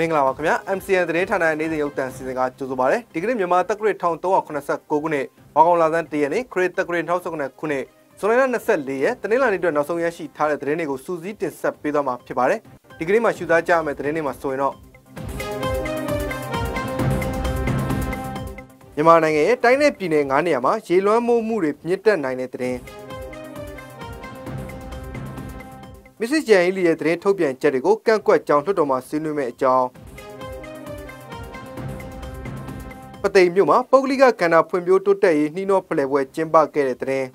မင်္ဂလာပါခင်ဗျာ MCN သတင်းဌာနရဲ့နေ့စဉ်ရုပ်သံစီစဉ်ကကြိုဆိုပါရစေဒီကနေ့မြန်မာတက္ကရာ1389ခုနှစ်ဘောင်ကောင်လာသန်းတရက်နေ့ခရစ်တက္ကရာ1909ခုနှစ်ဇွန်လ24ရက်တနင်္လာနေ့အတွက်နောက်ဆုံးရရှိထားတဲ့သတင်းတွေကိုစူးစီးတင်ဆက်ပေးသွားမှာဖြစ်ပါတယ်ဒီကနေ့မှာရှုသားကြရမယ့်သတင်းတွေမှာဆိုရင်တော့မြန်မာနိုင်ငံရဲ့တိုင်းနယ်ပြည်နယ်9နေရာမှာရေလွှမ်းမိုးမှုတွေမြင့်တက်နိုင်တဲ့သတင်း မစ္စဂျန်အီလီရဲ့သတင်းထုတ်ပြန်ချက်တွေကိုကန့်ကွက်ကြောင်းလွှတ်တော်မှာဆွေးနွေးမယ့်အကြောင်းပသိမ်မြို့မှာပုဂ္ဂလိကကဏ္ဍဖွံ့ဖြိုးတိုးတက်ရေးနှီးနှောဖလှယ်ပွဲကျင်းပခဲ့တဲ့သတင်း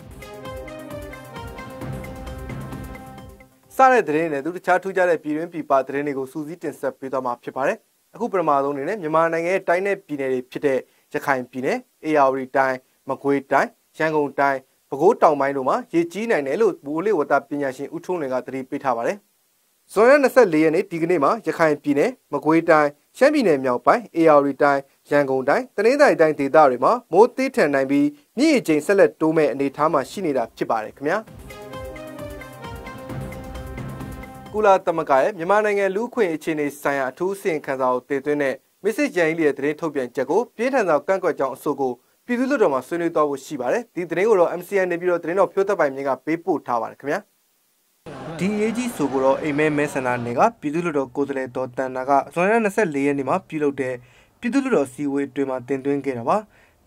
စတဲ့သတင်းတွေနဲ့သူတခြားထူးခြားတဲ့ပြည်တွင်းပြည်ပသတင်းတွေကိုစူးစီးတင်ဆက်ပေးသွားမှာဖြစ်ပါတယ်။အခုပထမဆုံးအနေနဲ့မြန်မာနိုင်ငံရဲ့တိုင်းနယ်ပြည်နယ်တွေဖြစ်တဲ့ရခိုင်ပြည်နယ်၊အေရဝတီတိုင်း၊မကွေးတိုင်း၊ရန်ကုန်တိုင်း ပဲခူးတောင်ပိုင်းတို့မှာရေကြီးနိုင်တယ်လို့ဘူလေဝတပညာရှင်ဦးထွန်းလွင်ကသတိပေးထားပါတယ်။ဇွန်လ24ရက်နေ့ဒီကနေ့မှာရခိုင်ပြည်နယ်မကွေးတိုင်းရှမ်းပြည်နယ်မြောက်ပိုင်းအေရဝတီတိုင်းရန်ကုန်တိုင်းတနင်္သာရီတိုင်းဒေသတွေမှာမိုးသေးထန်နိုင်ပြီးမြင့်ချိန်ဆက်လက်တိုးမဲ့အနေအထားမှာရှိနေတာဖြစ်ပါတယ်ခင်ဗျာ။ကုလသမဂ္ဂရဲ့မြန်မာနိုင်ငံလူ့ခွင့်အခြေအနေဆိုင်ရာအထူးအစီရင်ခံစာကိုတည်သွင်းတဲ့မစ်စစ်ဂျန်ကြီးရဲ့သတင်းထုတ်ပြန်ချက်ကိုပြင်းထန်စွာကန့်ကွက်ကြောင်းအဆိုကို ပြည်သူ့လွှတ်တော်မှာဆွေးနွေးသွားဖို့ရှိပါတယ်ဒီသတင်းကိုတော့ MCN နေပြီးတော့သတင်းတော်ဖြိုးသက်ပိုင်မြင့်ကပေးပို့ထားပါတယ်ခင်ဗျာဒီအေဂျီဆိုကိုတော့အိမ်မဲမဲဆန္ဒနယ်ကပြည်သူ့လွှတ်တော်ကိုယ်စားလှယ်တော်တန်နာကဇွန်လ24ရက်နေ့မှာပြုလုပ်တဲ့ပြည်သူ့လွှတ်တော်စီဝေးတွင်မှာတင်သွင်းခဲ့တာပါ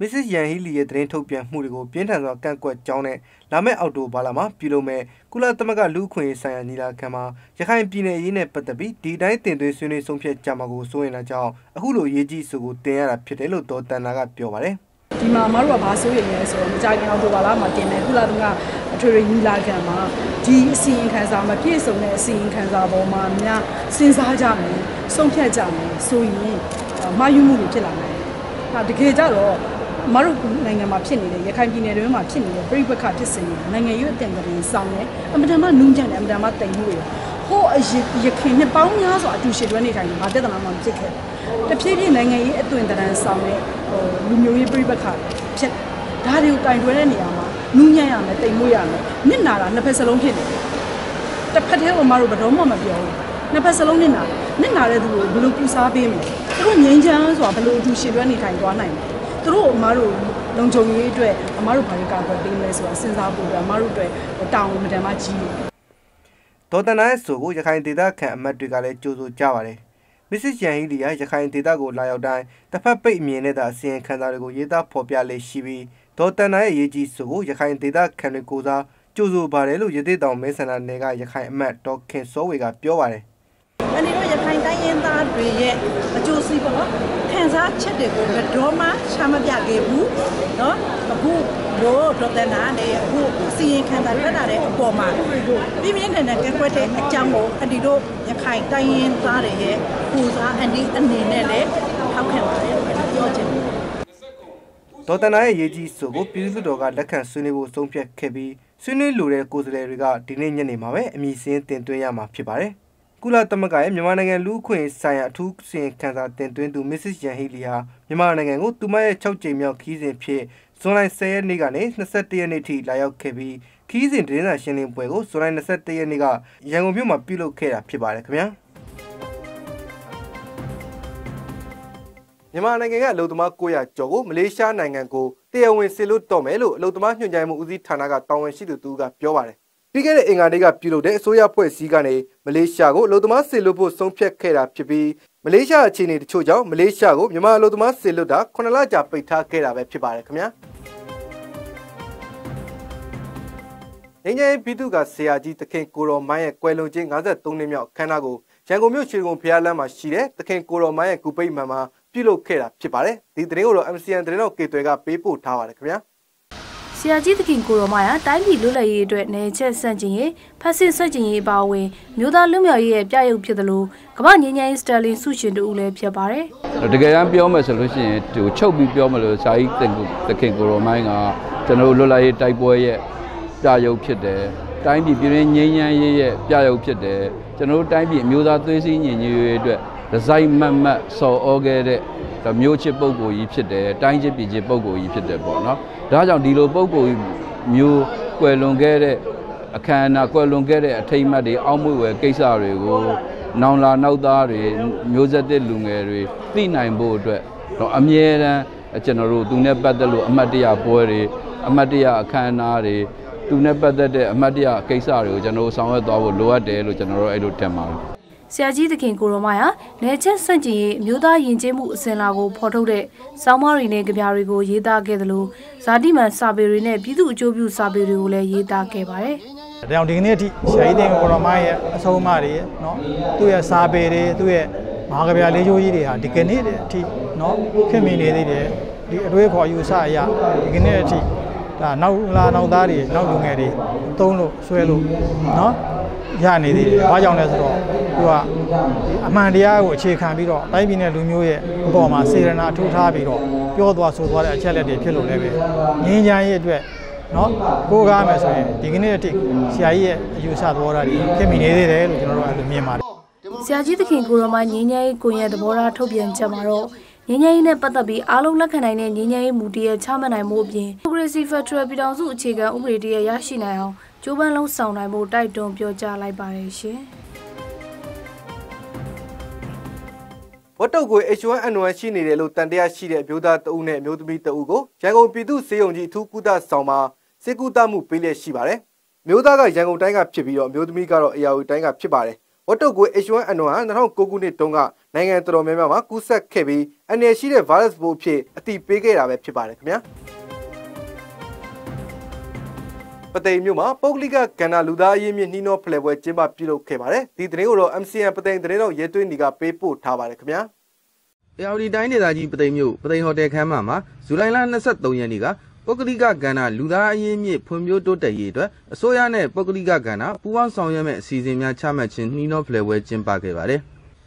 မစ္စစ်ယန်ဟီလီရဲ့သတင်းထုတ်ပြန်မှုတွေကိုပြင်းထန်စွာကန့်ကွက်ကြောင်းနဲ့လာမယ့်အောက်တိုဘာလမှာပြုလုပ်မဲ့ကုလသမဂ္ဂလူ့ခွင့်ရေးဆိုင်ရာညီလာခံမှာရခိုင်ပြည်နယ်အရေးနဲ့ပတ်သက်ပြီးဒီတိုင်းတင်သွင်းဆွေးနွေးဆုံးဖြတ်ကြမှာကိုစိုးရင်လာကြောင်းအခုလိုရေးကြီးစုကိုတင်ရတာဖြစ်တယ်လို့ဒေါ်တန်နာကပြောပါတယ် ဒီမှာမတို့ကဘာဆိုရလဲဆိုတော့မကြခင်အောင်တိုဘာလမှာတင်တယ်ကုလသမဂ္ဂအထွေထွေညီလာခံမှာဒီအစီရင်ခံစာမပြည့်စုံတဲ့အစီရင်ခံစာပေါ်မှာများစဉ်းစားကြမယ်ဆုံးဖြတ်ကြမယ်ဆိုရင်မာယူမှုတွေဖြစ်လာမယ်။ဟာတကယ်ကြတော့မတို့နိုင်ငံမှာဖြစ်နေတဲ့ရခိုင်ပြည်နယ်တွင်းမှာဖြစ်နေတဲ့ပြိပခဖြစ်စဉ်တွေနိုင်ငံရေးအတင်ကလေးစောင်းတယ်အမတန်မှနူးညံ့တယ်အမတန်မှတိမ်မှုတွေ ဟိုအရခင်နှစ်ပေါင်းများစွာအတူရှင်တွဲနေထိုင်နေတာပြဿနာမှမဖြစ်ခဲ့တဖြည်းဖြည်းနိုင်ငံရေးအသွင်တရံဆောင်တဲ့ဟိုလူမျိုးရေးပြိပခဖြစ်ဒါတွေကိုကင်တွဲတဲ့နေရာမှာနူးညံ့ရမယ်တိမ်မှုရမယ်နစ်နာတာနှစ်ဖက်စလုံးဖြစ်နေတယ်တစ်ဖက်တည်းကမတို့ဘယ်တော့မှမပြောဘူးနှစ်ဖက်စလုံးနစ်နာနစ်နာတဲ့သူကိုဘယ်လိုပူစားပေးမလဲသူတို့ငြိမ်းချမ်းဆိုတာဘယ်လိုအတူရှင်တွဲနေထိုင်သွားနိုင်လဲသူတို့အမားတို့လုံခြုံရေးအတွက်အမားတို့ဘာတွေကာကွယ်ပေးမလဲဆိုတာစဉ်းစားဖို့အတွက်အမားတို့အတွက်တောင်းမတန်မှကြီးတယ် ဒေါ်တနာရဲ့ဆိုကိုရခိုင်ဒေသခံအမတ်တွေကလည်းကြိုးဆိုကြပါတယ်မစ္စစ်ယန်ဟီလီယာရခိုင်ဒေသကိုလာရောက်တိုင်းတစ်ဖက်ပိတ်အမြင်နဲ့သာအစီရင်ခံစာတွေကိုရေးသားဖော်ပြလေရှိပြီးဒေါ်တနာရဲ့ရေးကြီးဆိုကိုရခိုင်ဒေသခံတွေကိုစားကြိုးဆိုပါတယ်လို့ရသေးတောင်မဲဆန္ဒနယ်ကရခိုင်အမတ်ဒေါ်ခင်စောဝေကပြောပါတယ်။အနေနဲ့ရခိုင်တိုင်းရင်းသားတွေရဲ့အကျိုးစီးပွားခံ စားချက်တွေကိုဘယ်တော့မှရှာမပြခဲ့ဘူးเนาะအခုလို့ဒေါက်တာနာနဲ့အခုစီရင်ခံတာထွက်လာတဲ့အပေါ်မှာပြင်းပြင်းထန်ထန်ကကွက်တဲ့အကြောင်းကိုအဒီတို့ရခိုင်တိုင်းရင်းသားတွေရဲ့ပူစားအန်ဒီအနေနဲ့လည်းထောက်ခံပါတယ်ပြောချင်တယ်ဒေါ်တနာရဲ့ရေးကြီးဆိုကိုပြည်သူ့တော်ကလက်ခံဆွေးနွေးဖို့ဆုံးဖြတ်ခဲ့ပြီးဆွေးနွေးလိုတဲ့ကိုယ်စားလှယ်တွေကဒီနေ့ညနေမှာပဲအမည်စင်းတင်သွင်းရမှာဖြစ်ပါတယ်။ ကုလသမဂ္ဂရဲ့မြန်မာနိုင်ငံလူ့အခွင့်ဆိုင်ရာအထူးစီရင်ခံစာတင်သွင်းသူ Mrs. Yan Hee Lee ဟာမြန်မာနိုင်ငံကိုသူမရဲ့6ကြိမ်မြောက်ခီးစဉ်ဖြစ်ဇွန်လ10ရက်နေ့ကနေ21ရက်နေ့ထိလာရောက်ခဲ့ပြီးခီးစဉ်တင်းစာရှင်းလင်းပွဲကိုဇွန်လ21ရက်နေ့ကရန်ကုန်မြို့မှာပြုလုပ်ခဲ့တာဖြစ်ပါတယ်ခင်ဗျာမြန်မာနိုင်ငံကအလုံသမား900ကျော်ကိုမလေးရှားနိုင်ငံကိုတရားဝင်ဆေလွတ်တော့မယ်လို့အလုံသမားညွှန်ကြားမှုဦးစီးဌာနကတာဝန်ရှိသူတူကပြောပါတယ် ပြီးခဲ့တဲ့အင်္ဂါနေ့ကပြုလုပ်တဲ့အစိုးရဖွဲ့စည်းကနေမလေးရှားကိုအလုပ်သမားစေလွတ်ဖို့ဆုံးဖြတ်ခဲ့တာဖြစ်ပြီးမလေးရှားအခြေအနေတချို့ကြောင့်မလေးရှားကိုမြန်မာအလုပ်သမားစေလွတ်တာ9လကြာပိတ်ထားခဲ့တာပဲဖြစ်ပါတယ်ခင်ဗျာငင်းငယ်ပြည်သူကဆရာကြီးသခင်ကိုရောမိုင်းရဲ့ကွယ်လွန်ခြင်း53နှစ်မြောက်ခမ်းနားကိုရန်ကုန်မြို့ရွှေကုန်းဖျားလမ်းမှာရှိတဲ့သခင်ကိုရောမိုင်းရဲ့ဂူပိတ်မှန်မှာပြုလုပ်ခဲ့တာဖြစ်ပါတယ်ဒီသတင်းကိုတော့ MCN သတင်းတော်ကေသွဲကပေးပို့ထားပါတယ်ခင်ဗျာဆ ရာကြီးသခင်ကိုရောမရတိုင်းပြည်လွတ်လပ်ရေးအတွက်နေချက်ဆန့်ကျင်ရေးဖက်စစ်ဆန့်ကျင်ရေးအပါအဝင်မြို့သားလူမျိုးရေးရဲ့ပြရုပ်ဖြစ်သလိုကမ္ဘာငြိမ်းချမ်းရေးစတယ်လင်ဆုရှင်တို့လည်းဖြစ်ပါတယ်။တကယ်တမ်းပြောမယ်ဆိုလို့ရှိရင်ဟိုချုပ်ပြီးပြောမလို့ဆရာကြီးသခင်ကိုရောမိုင်းကကျွန်တော်လွတ်လပ်ရေးတိုက်ပွဲရဲ့ပြရုပ်ဖြစ်တယ်။တိုင်းပြည်ပြည်ရင်းငြိမ်းချမ်းရေးရဲ့ပြရုပ်ဖြစ်တယ်။ကျွန်တော်တို့တိုင်းပြည်အမျိုးသားသွေးစည်းညီညွတ်ရေးအတွက် ဒီဇိုင်းမတ်မတ်စော်ဩခဲ့တဲ့မျိုးချစ်ပုံကိုကြီးဖြစ်တယ်တိုင်းချစ်ပြည်ချစ်ပုံကိုကြီးဖြစ်တယ်ပေါ့နော်ဒါကြောင့်ဒီလိုပုံကိုမျိုးကွယ်လွန်ခဲ့တဲ့အခမ်းအနားကွယ်လွန်ခဲ့တဲ့အထိမ်းအမှတ်တွေအောက်မွေဝယ်ကိစ္စတွေကိုနောင်လာနောက်သားတွေမျိုးဆက်တဲ့လူငယ်တွေသိနိုင်ဖို့အတွက်တော့အမြဲတမ်းကျွန်တော်တို့သူနဲ့ပတ်သက်လို့အမတ်တရပွဲတွေအမတ်တရအခမ်းအနားတွေသူနဲ့ပတ်သက်တဲ့အမတ်တရကိစ္စတွေကိုကျွန်တော်တို့ဆောင်ရွက်သွားဖို့လိုအပ်တယ်လို့ကျွန်တော်တို့အဲ့လိုထင်ပါတယ် ဆရာကြီးသခင်ကိုရောမယာနေချက်စန့်ကျင်ရေးအမျိုးသားယဉ်ကျေးမှုအစဉ်လာကိုဖော်ထုတ်တဲ့စောင်းမတွေနဲ့ကြပြတွေကိုရေးသားခဲ့သလိုဇာတိမန်စာပေတွေနဲ့ပြည်သူအကျိုးပြုစာပေတွေကိုလည်းရေးသားခဲ့ပါတယ်။ဒါကြောင့်ဒီကနေ့အထိဆရာကြီးသခင်ကိုရောမရဲ့အဆုံးအမတွေနော်သူ့ရဲ့စာပေတွေသူ့ရဲ့မဟာကြပြလေးချိုးကြီးတွေဟာဒီကနေ့အထိနော်ခင်မီနေသေးတယ်ဒီအတွေ့အခေါ်အယူဆအရဒီကနေ့အထိဒါနောက်လာနောက်သားတွေနောက်လူငယ်တွေသုံးလို့ဆွဲလို့နော် ရနေသေးတယ်။ဘာကြောင့်လဲဆိုတော့သူကအမှန်တရားကိုအခြေခံပြီးတော့တိုင်းပြည်နဲ့လူမျိုးရဲ့အပေါ်မှာစေရနာထိုးထားပြီးတော့ပြောသွားဆိုသွားတဲ့အချက်လက်တွေဖြစ်လို့လည်းပဲငင်းချမ်းရဲ့အတွက်နော်ကိုးကားမယ်ဆိုရင်ဒီကနေ့အထိဆရာကြီးရဲ့အယူဆသဘောထားတွေခင်မိနေသေးတယ်လို့ကျွန်တော်တို့အဲ့လိုမြင်ပါတယ်ဆရာကြီးသခင်ကိုရောမငင်းချမ်းရေးကိုရဲ့သဘောထားထုတ်ပြန်ချက်မှာတော့ငင်းငယ်ရေးနဲ့ပတ်သက်ပြီးအားလုံးလက်ခံနိုင်တဲ့ငင်းငယ်ရေးမူတည်ရချမှတ်နိုင်မှုအပြင် Progressive Federal ပြည်ထောင်စုအခြေခံဥပဒေတရရရှိနိုင်အောင် ကြိုးပမ်းလုံးဆောင်နိုင်ဖို့တိုက်တွန်းပြောကြားလိုက်ပါတယ်ရှင်ဝတ်တုတ်ကို H1N1 ရှိနေတယ်လို့တန်တရားရှိတဲ့အမျိုးသားတအုပ်နဲ့အမျိုးသမီးတအုပ်ကိုရန်ကုန်ပြည်သူ့စေယုံကြီးအထူးကုသဆောင်မှာစေကူတမှုပေးလျက်ရှိပါတယ်။မျိုးသားကရန်ကုန်တိုင်းကဖြစ်ပြီးတော့အမျိုးသမီးကတော့အရာဝတီတိုင်းကဖြစ်ပါတယ်။ဝတ်တုတ်ကို H1N1 ဟာ2009ခုနှစ်တုန်းကနိုင်ငံတော်များများမှာကူးစက်ခဲ့ပြီးအနေရှိတဲ့ virus ပိုးဖြစ်အတိပေးခဲ့တာပဲဖြစ်ပါတယ်ခင်ဗျာ။ ပသိမ်မြို့မှာပုဂ္ဂလိကကဏ္ဍလူသားအရေးမြင့်နှီးနှောဖလှယ်ပွဲကျင်းပပြုလုပ်ခဲ့ပါတယ်ဒီသတင်းကိုတော့ MCN ပသိမ်သတင်းတော်ရဲသွင်းဒီကပေးပို့ထားပါတယ်ခင်ဗျာအေအော်ဒီတိုင်းဒေသကြီးပသိမ်မြို့ပသိမ်ဟိုတယ်ခန်းမမှာဇူလိုင်လ23ရက်နေ့ကပုဂ္ဂလိကကဏ္ဍလူသားအရေးမြင့်ဖွံ့ဖြိုးတိုးတက်ရေးအတွက်အစိုးရနဲ့ပုဂ္ဂလိကကဏ္ဍပူးပေါင်းဆောင်ရွက်မဲ့အစီအစဉ်များချမှတ်ခြင်းနှီးနှောဖလှယ်ပွဲကျင်းပခဲ့ပါတယ်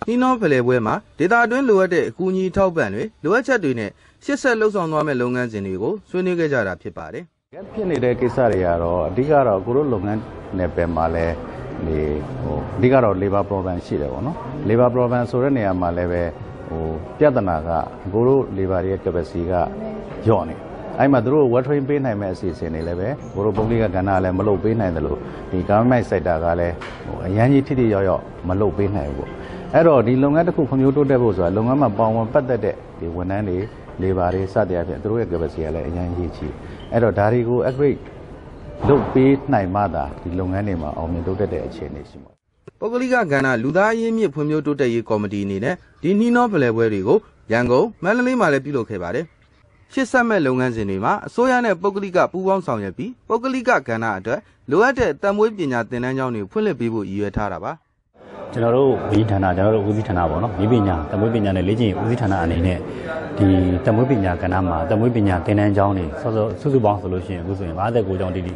နှီးနှောဖလှယ်ပွဲမှာဒေတာအတွင်းလိုအပ်တဲ့အကူအညီထောက်ပံ့တွေလိုအပ်ချက်တွေနဲ့ရှစ်ဆက်လှုပ်ဆောင်သွားမဲ့လုပ်ငန်းစဉ်တွေကိုဆွေးနွေးခဲ့ကြတာဖြစ်ပါတယ်။ ဖြစ်နေတဲ့ကိစ္စတွေကတော့အဓိကတော့ကိုတို့လုပ်ငန်းနယ်ပယ်မှာလည်းဒီဟိုအဓိကတော့ labor problem ရှိတယ်ပေါ့နော် labor problem ဆိုတဲ့နေရာမှာလည်းပဲဟိုပြဿနာကကိုတို့ labor ရဲ့ capacity ကညော့နေအဲ့မှာတို့ work train ပေးနိုင်မဲ့အစီအစဉ်တွေလည်းပဲကိုတို့ပုံလိကကဏ္ဍလည်းမလုပ်ပေးနိုင်တယ်လို့ဒီ government sector ကလည်းဟိုအရန်ကြီးထိထိရောက်ရောက်မလုပ်ပေးနိုင်ဘူးပေါ့အဲ့တော့ဒီလုပ်ငန်းတစ်ခုဖွံ့ဖြိုးတိုးတက်ဖို့ဆိုတာလုပ်ငန်းမှာပေါင်းဝင်ပတ်သက်တဲ့ဒီဝန်ထမ်းတွေ labor တွေစတဲ့အပြင်တို့ရဲ့ capacity ကလည်းအရန်ကြီးကြီးအဲ့တော့ဒါတွေကို upgrade လုပ်ပေးနိုင်မှသာဒီလုပ်ငန်းတွေမှာအောင်မြင်တိုးတက်တဲ့အခြေအနေရှိမှာပုဂ္ဂလိကကဏ္ဍလူသားရင်းမြစ်ဖွံ့ဖြိုးတိုးတက်ရေးကော်မတီအနေနဲ့ဒီနှီးနှောဖလှယ်ပွဲတွေကိုရန်ကုန်မန္တလေးမှာလည်းပြုလုပ်ခဲ့ပါတယ်။ရှစ်ဆက်မဲ့လုပ်ငန်းစဉ်တွေမှာအစိုးရနဲ့ပုဂ္ဂလိကပူးပေါင်းဆောင်ရွက်ပြီးပုဂ္ဂလိကကဏ္ဍအတွက်လိုအပ်တဲ့တံမွေးပညာသင်တန်းကျောင်းတွေဖွင့်လှစ်ပေးဖို့ရည်ရွယ်ထားတာပါ။ ကျွန်တော်တို့ဗီဌာနကျွန်တော်တို့ဦးစီးဌာနပေါ့နော်။ဒီပညာတံမွေးပညာနဲ့လေ့ကျင့်ဦးစီးဌာနအနေနဲ့ဒီတမွေးပညာကဏ္ဍမှာတမွေးပညာသင်တန်းကျောင်းတွေစောစောစုစုပေါင်းဆိုလို့ရှိရင်အခုဆိုရင်59ကျောင်းတိတိ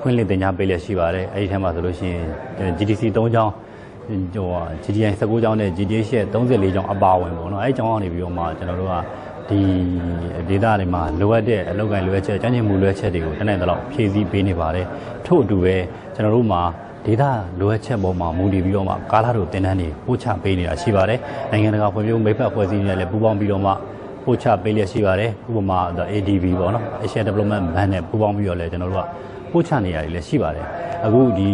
ဖွင့်လှစ်သင်ကြားပေးလျက်ရှိပါတယ်အဲဒီထဲမှာဆိုလို့ရှိရင် GDC 3ကျောင်းဟို GDI 19ကျောင်းနဲ့ GDA ရှက်34ကျောင်းအပါဝင်ပေါ့နော်အဲဒီကျောင်းကနေပြီးတော့မှကျွန်တော်တို့ကဒီဒေသတွေမှာလိုအပ်တဲ့အလုပ်ကိုင်လိုအပ်ချက်ကျန်းကျင်မှုလိုအပ်ချက်တွေကိုတနိုင်တော့ဖြည့်ဆည်းပေးနေပါတယ်ထို့အတူပဲကျွန်တော်တို့မှာ ဒေသလိုအပ်ချက်ပေါ်မှာမူတည်ပြီးတော့မှကာလာတို့တင်တန်းတွေပို့ချပေးနေတာရှိပါတယ်နိုင်ငံတကာဖွံ့ဖြိုးမိဖက်အဖွဲ့အစည်းတွေနဲ့လည်းပူးပေါင်းပြီးတော့မှပို့ချပေးလျက်ရှိပါတယ်ဥပမာ ADB ပေါ့နော် Asia Development Bank နဲ့ပူးပေါင်းပြီးတော့လည်းကျွန်တော်တို့ကပို့ချနေရတယ်လည်းရှိပါတယ်အခုဒီ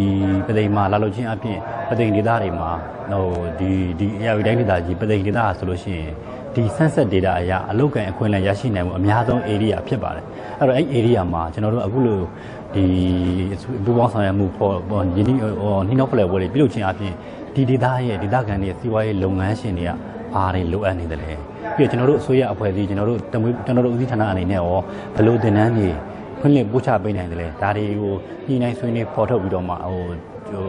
ပသိမ်မှာလာလို့ချင်းအပြင်ပသိမ်ဒေသတွေမှာဟိုဒီဒီ AR တိုင်းဒေသကြီးပသိမ်ဒေသဆိုလို့ရှိရင် ဒီ sunset data အရာအလုတ်ကန်အခွင့်အလမ်းရရှိနိုင်မှုအများဆုံး area ဖြစ်ပါတယ်အဲ့တော့အဲ့ area မှာကျွန်တော်တို့အခုလိုဒီဘူပေါင်းဆောင်ရမှုပေါ်ယင်းဒီဟိုနှီးနှောဖလဲပွဲတွေပြုလုပ်ခြင်းအပြင်ဒီဒေသရဲ့ဒေသခံတွေစီးပွားရေးလုပ်ငန်းရှင်တွေကဘာတွေလိုအပ်နေတယ်လဲပြီးတော့ကျွန်တော်တို့အစိုးရအဖွဲ့အစည်းကျွန်တော်တို့တမွေးကျွန်တော်တို့ဦးစီးဌာနအနေနဲ့ရောဘယ်လိုသင်တန်းတွေဖွင့်လှစ်ပို့ချပေးနိုင်တယ်လဲဒါတွေကိုညှိနှိုင်းဆွေးနွေးဖော်ထုတ်ပြီးတော့မှဟို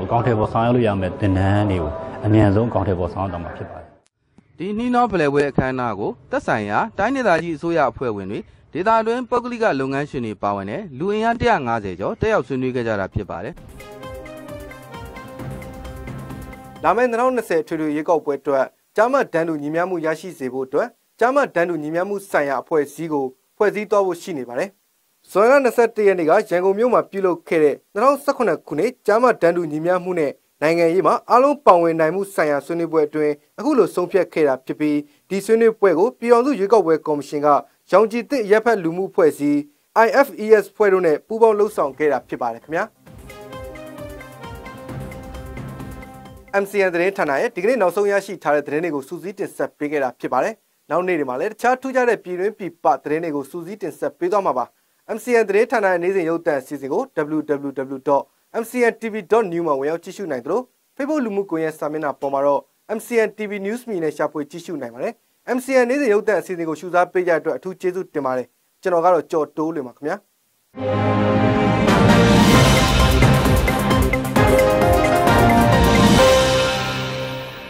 အကောင့်ထဲပေါ်ဆောင်ရွက်လို့ရမယ်သင်တန်းတွေကိုအမြန်ဆုံးအကောင့်ထဲပေါ်ဆောင်ရွက်တော့မှာဖြစ်ပါတယ် ဒီနှီးနှောဖလှယ်ပွဲအခမ်းအနားကိုသက်ဆိုင်ရာတိုင်းဒေသကြီးအစိုးရအဖွဲ့ဝင်တွေဒေသတွင်းပုဂ္ဂလိကလုပ်ငန်းရှင်တွေပါဝင်တဲ့လူအင်အား150ကျော်တက်ရောက်ဆွေးနွေးခဲ့ကြတာဖြစ်ပါတယ်လာမယ့်2020ထွေထွေရွေးကောက်ပွဲအတွက်ကြားမှတ်တန်းတူညီမျှမှုရရှိစေဖို့အတွက်ကြားမှတ်တန်းတူညီမျှမှုဆိုင်ရာအဖွဲ့အစည်းကိုဖွဲ့စည်းသွားဖို့ရှိနေပါတယ်။ဇွန်လ21ရက်နေ့ကရန်ကုန်မြို့မှာပြုလုပ်ခဲ့တဲ့2018ခုနှစ်ကြားမှတ်တန်းတူညီမျှမှုနဲ့ နိုင်ငံရေးမှာအလုံးပါဝင်နိုင်မှုဆိုင်ရာဆွေးနွေးပွဲအတွင်းအခုလိုဆုံးဖြတ်ခဲ့တာဖြစ်ပြီးဒီဆွေးနွေးပွဲကိုပြည်အောင်စုရွေးကောက်ပွဲကော်မရှင်ကရောင်ကြည်သစ်ရပ်ဖက်လူမှုဖွဲ့စည်း IFES ဖွဲ့တို့နဲ့ပူးပေါင်းလှုပ်ဆောင်ခဲ့တာဖြစ်ပါတယ်ခင်ဗျာ။ MCN သတင်းဌာနရဲ့ဒီကနေ့နောက်ဆုံးရရှိထားတဲ့သတင်းတွေကိုစူးစီးတင်ဆက်ပေးခဲ့တာဖြစ်ပါတယ်။နောက်နေ့တွေမှာလည်းတခြားထူးခြားတဲ့ပြည်တွင်းပြည်ပသတင်းတွေကိုစူးစီးတင်ဆက်ပေးသွားမှာပါ။ MCN သတင်းဌာနရဲ့နေ့စဉ်ရုပ်သံအစီအစဉ်ကို www.mcntv.new မှာဝင်ရောက်ကြည့်ရှုနိုင်သလို Facebook လူမှုကွန်ရက်စာမျက်နှာပေါ်မှာတော့ MCN TV News မီနဲ့ရှာဖွေကြည့်ရှုနိုင်ပါတယ်။ MCN နေ့စဉ်ရုပ်သံအစီအစဉ်ကိုရှုစားပေးကြတဲ့အတွက်အထူးကျေးဇူးတင်ပါတယ်။ကျွန်တော်ကတော့ကြော်တိုးလွင်ပါခင်ဗျာ။